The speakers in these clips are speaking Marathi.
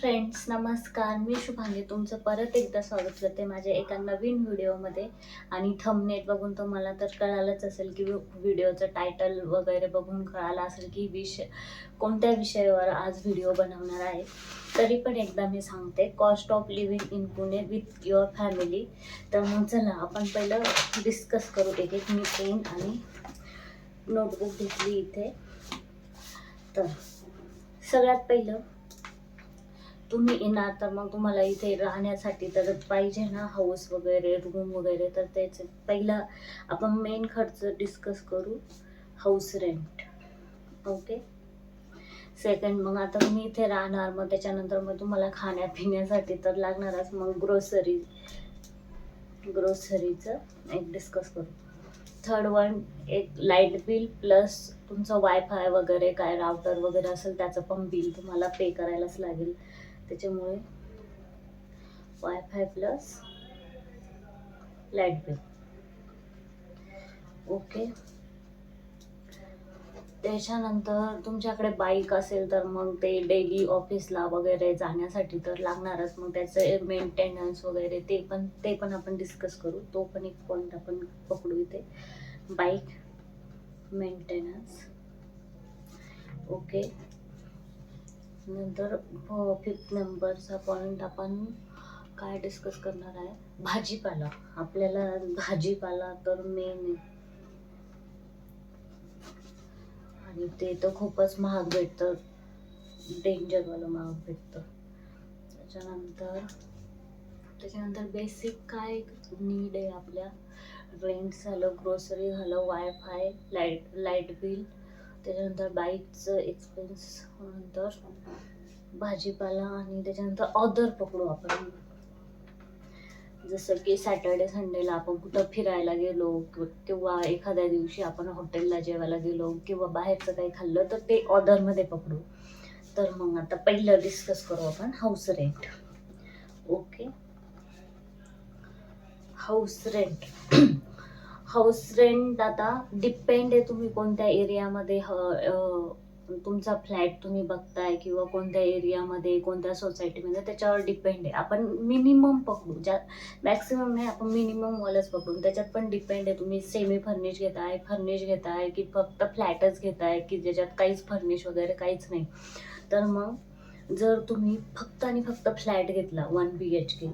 फ्रेंड्स नमस्कार. मी शुभांगी. तुमचं परत एकदा स्वागत करते माझ्या एका नवीन व्हिडिओमध्ये. आणि थंबनेट बघून तुम्हाला तर कळालंच असेल की व्हिडिओचं टायटल वगैरे बघून कळालं असेल की विषय कोणत्या विषयावर आज व्हिडिओ बनवणार आहे. तरी पण एकदा मी सांगते cost of living in Pune with your family तर मग चला आपण पहिलं डिस्कस करू. एक एक मी पेन आणि नोटबुक घेतली इथे. तर सगळ्यात पहिलं तुम्ही येणार तर मग तुम्हाला इथे राहण्यासाठी तर पाहिजे ना हाऊस वगैरे रूम वगैरे तर त्याचे पहिला आपण मेन खर्च डिस्कस करू हाऊस रेंट ओके सेकंड मग आता तुम्ही इथे राहणार मग त्याच्यानंतर मग तुम्हाला खाण्यापिण्यासाठी तर लागणारच मग ग्रोसरी ग्रोसरीचं एक डिस्कस करू. थर्ड वन एक लाइट बिल प्लस तुमचं वायफाय वगैरे काय राउटर वगैरे असेल त्याचं पण बिल तुम्हाला पे करायलाच लागेल. त्याच्यामुळे wifi plus light bill okay त्याच्यानंतर तुमच्याकडे बाईक असेल तर मग ते डेली ऑफिसला वगैरे जाण्यासाठी तर लागणारच. मग त्याचं मेंटेनन्स वगैरे ते पण ते पण आपण डिस्कस करू. तो पण एक पॉईंट आपण पकडू इथे. बाईक मेंटेनन्स ओके नंतर फिफ्थ नंबरचा पॉईंट आपण काय डिस्कस करणार आहे? भाजीपाला. आपल्याला भाजीपाला तर मेन आहे. आणि ते तर खूपच महाग भेटतं. डेंजरवालं महाग भेटतं. त्याच्यानंतर त्याच्यानंतर बेसिक काय नीड आहे आपल्या? रेंट झालं ग्रोसरी झालं वायफाय लाइट लाइट बिल त्याच्यानंतर बाईकचं एक्सपेन्स नंतर भाजीपाला आणि त्याच्यानंतर ऑदर पकडू आपण. जसं की सॅटर्डे संडेला आपण कुठं फिरायला गेलो किंवा एखाद्या दिवशी आपण हॉटेलला जेवायला गेलो किंवा बाहेरचं काही खाल्लं तर ते ऑर्डरमध्ये पकडू. तर मग आता पहिलं डिस्कस करू आपण house rent okay house rent house rent आता डिपेंड आहे तुम्ही कोणत्या एरियामध्ये ह- तुमचा फ्लॅट तुम्ही बघताय किंवा कोणत्या एरियामध्ये कोणत्या सोसायटीमध्ये त्याच्यावर डिपेंड आहे. आपण मिनिमम पकडू ज्या मॅक्सिमम नाही आपण मिनिममवालंच पकडू त्याच्यात पण डिपेंड आहे तुम्ही सेमी फर्निश घेताय फर्निश घेताय की फक्त फ्लॅटच घेताय की ज्याच्यात काहीच फर्निश वगैरे काहीच नाही. तर मग जर तुम्ही फक्त आणि फक्त फ्लॅट घेतला वन बी एच के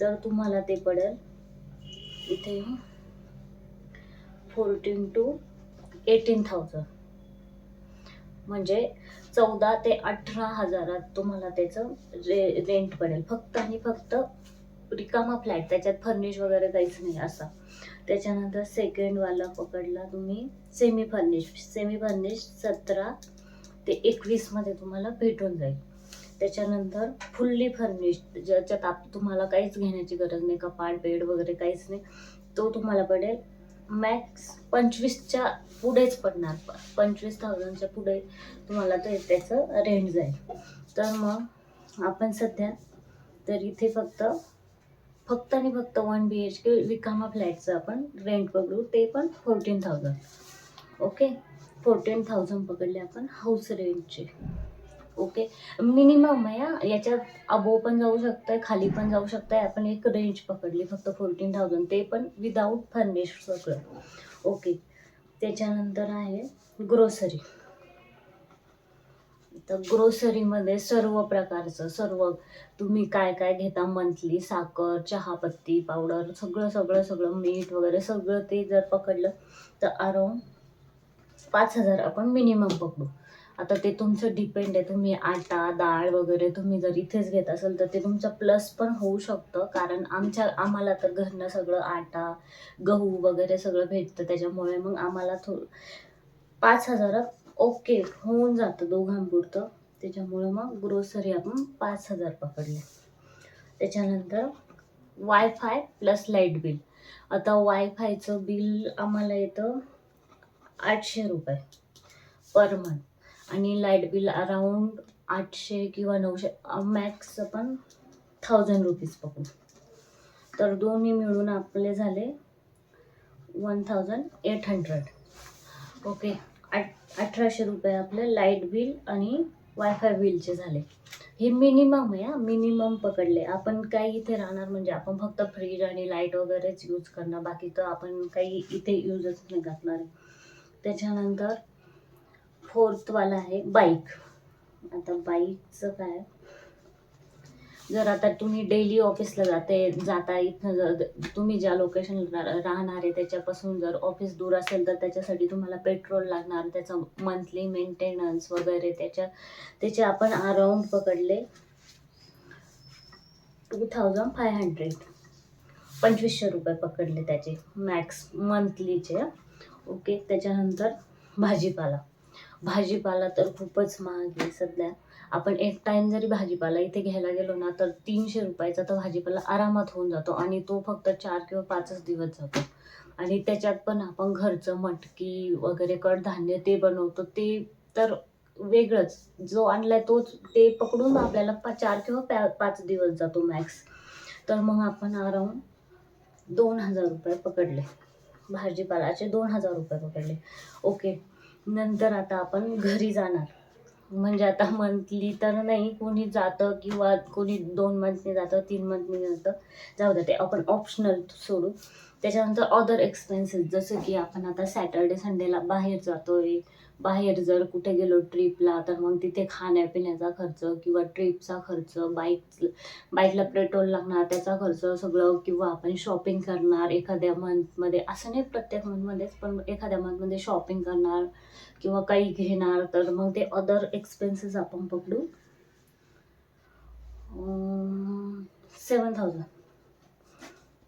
तर तुम्हाला ते पडेल इथे फोर्टीन टू एटीन थाउजंड म्हणजे चौदा ते अठरा हजारात तुम्हाला त्याचं रे रेंट पडेल. फक्त आणि फक्त रिकामा फ्लॅट त्याच्यात फर्निश वगैरे काहीच नाही असा. त्याच्यानंतर सेकंडवाला पकडला तुम्ही सेमी फर्निश सेमी फर्निश सतरा ते एकवीसमध्ये तुम्हाला भेटून जाईल. त्याच्यानंतर फुल्ली फर्निश ज्याच्यात आप तुम्हाला काहीच घेण्याची गरज नाही कपाट बेड वगैरे काहीच नाही तो तुम्हाला पडेल मॅक्स पंचवीसच्या पुढेच पडणार. प- पंचवीस थाउजंडच्या पुढे तुम्हाला ते त्याचं रेंट जाईल. तर मग आपण सध्या तर इथे फक्त फक्त आणि फक्त वन बी एच के रिकामा फ्लॅटचं आपण रेंट पकडू ते पण fourteen thousand okay fourteen thousand पकडले आपण हाऊस रेंटचे ओके? मिनिमम आहे याच्यात अबो पण जाऊ शकतंय खाली पण जाऊ शकतंय. आपण एक रेंज पकडली फक्त फोर्टीन थाउजंड ते पण विदाऊट फर्निश सगळं. ओके. त्याच्यानंतर आहे ग्रोसरी तर ग्रोसरीमध्ये सर्व प्रकारचं सर्व तुम्ही काय काय घेता मंथली साखर चहापत्ती पावडर सगळं सगळं सगळं मीठ वगैरे सगळं ते जर पकडलं तर अराऊंड पाच हजार आपण मिनिमम पकडू. आता ते तुमचं डिपेंड आहे. तुम्ही आटा डाळ वगैरे तुम्ही जर इथेच घेत असाल तर ते तुमचं प्लस पण होऊ शकतं. कारण आमच्या आम्हाला तर घरनं सगळं आटा गहू वगैरे सगळं भेटतं त्याच्यामुळे. मग आम्हाला थो पाच हजारात ओके होऊन जातं दोघांपुरतं. त्याच्यामुळं मग ग्रोसरी आपण पाच हजार पकडले. त्याच्यानंतर वायफाय प्लस लाइट बिल आता वायफायचं बिल आम्हाला येतं आठशे रुपये पर मंथ आणि लाइट बिल अराऊंड आठशे किंवा नऊशे मॅक्स आपण थाउजंड रुपीज पकडू तर दोन्ही मिळून आपले झाले one thousand eight hundred okay आठ अठराशे रुपये आपले लाइट बिल आणि वायफाय बिलचे झाले. हे मिनिमम आहे मिनिमम पकडले. आपण काही इथे राहणार म्हणजे आपण फक्त फ्रीज आणि लाइट वगैरेच यूज करणार. बाकी तर आपण काही इथे यूजच नाही करणार. त्याच्यानंतर फोर्थवाला आहे बाईक. आता बाईकचं काय? जर आता तुम्ही डेली ऑफिसला जाते जाता इथनं जर तुम्ही ज्या लोकेशनला राहणार आहे त्याच्यापासून जर ऑफिस दूर असेल तर त्याच्यासाठी तुम्हाला पेट्रोल लागणार त्याचं मंथली मेंटेनन्स वगैरे त्याच्या त्याचे आपण अराऊंड पकडले टू थाउजंड फाय हंड्रेड पंचवीसशे रुपये पकडले त्याचे मॅक्स मंथलीचे ओके त्याच्यानंतर भाजीपाला. भाजीपाला तर खूपच महाग आहे सध्या. आपण एक टाइम जरी भाजीपाला इथे घ्यायला गेलो ना तर तीनशे रुपयाचा तर भाजीपाला आरामात होऊन जातो आणि तो फक्त चार किंवा पाचच दिवस जातो. आणि त्याच्यात पण आपण घरचं मटकी वगैरे कडधान्य ते बनवतो ते तर वेगळंच. जो आणलाय तोच ते पकडून आपल्याला पा चार किंवा पॅ पाच दिवस जातो मॅक्स तर मग आपण आराम दोन हजार रुपये पकडले. भाजीपालाचे दोन हजार रुपये पकडले. ओके नंतर आता आपण घरी जाणार. म्हणजे आता मंथली तर नाही कोणी जातं किंवा कोणी दोन मंथने जातं तीन मंथने जातं. जाऊ द्या ते आपण ऑप्शनल सोडू. त्याच्यानंतर अदर एक्सपेन्सेस जसं की आपण आता सॅटर्डे संडेला बाहेर जातोय. बाहेर जर कुठे गेलो ट्रिपला तर मग तिथे खाण्यापिण्याचा खर्च किंवा ट्रिपचा खर्च बाईक बाईकला पेट्रोल लागणार त्याचा खर्च सगळं किंवा आपण शॉपिंग करणार एखाद्या मंथमध्ये असं नाही प्रत्येक मंथमध्येच पण एखाद्या मंथमध्ये शॉपिंग करणार किंवा काही घेणार तर मग ते अदर एक्सपेन्सेस आपण पकडू. सेवन थाउजंड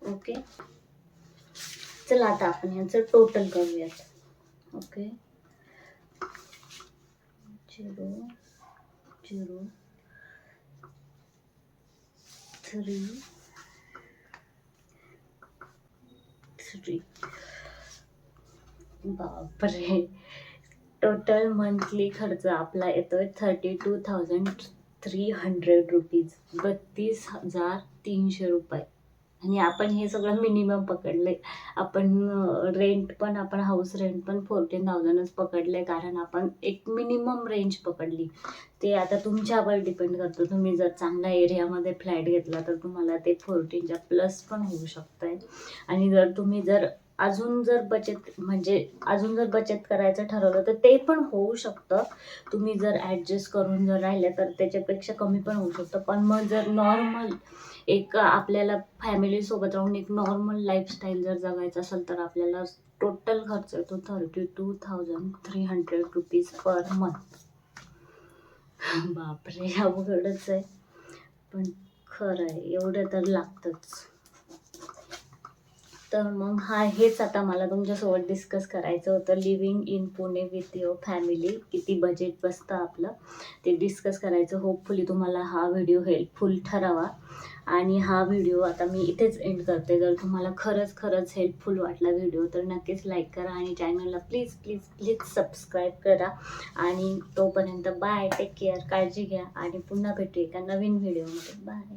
ओके चला आता आपण यांचं टोटल करूयात. Okay zero zero three three बापरे. टोटल मंथली खर्च आपला येतोय thirty two thousand three hundred rupees बत्तीस हजार तीनशे रुपये. आणि आपण हे सगळं मिनिमम पकडले आपण रेंट पण आपण हाऊस रेंट पण फोर्टीन थाउजंडच पकडले कारण आपण एक मिनिमम रेंज पकडली. ते आता तुमच्यावर डिपेंड करतं. तुम्ही जर चांगल्या एरियामध्ये फ्लॅट घेतला तर तुम्हाला ते फोर्टीनच्या प्लस पण होऊ शकतं आहे आणि जर तुम्ही जर अजून जर बचत म्हणजे अजून जर बचत करायचं ठरवलं तर ते पण होऊ शकतं. तुम्ही जर ॲडजस्ट करून जर राहिलं तर त्याच्यापेक्षा कमी पण होऊ शकतं. पण मग जर नॉर्मल एक आपल्याला फॅमिलीसोबत राहून एक नॉर्मल लाईफस्टाईल जर जगायचं असेल तर आपल्याला टोटल खर्च येतो thirty two thousand three hundred rupees per month बापरे अवघडच आहे. पण खरं आहे एवढं तर लागतंच. तर मग हा हेच आता मला तुमच्यासोबत डिस्कस करायचं होतं. Living in Pune with your family किती बजेट बसतं आपलं? ते डिस्कस करायचं. होपफुली तुम्हाला हा व्हिडिओ हेल्पफुल ठरावा. आणि हा व्हिडिओ आता मी इथेच एंड करते. जर तुम्हाला खरंच खरंच हेल्पफुल वाटला व्हिडिओ तर नक्कीच लाईक करा आणि चॅनलला प्लीज प्लीज प्लीज सबस्क्राईब करा. आणि तोपर्यंत बाय टेक केअर काळजी घ्या. आणि पुन्हा भेटू एका नवीन व्हिडिओमध्ये बाय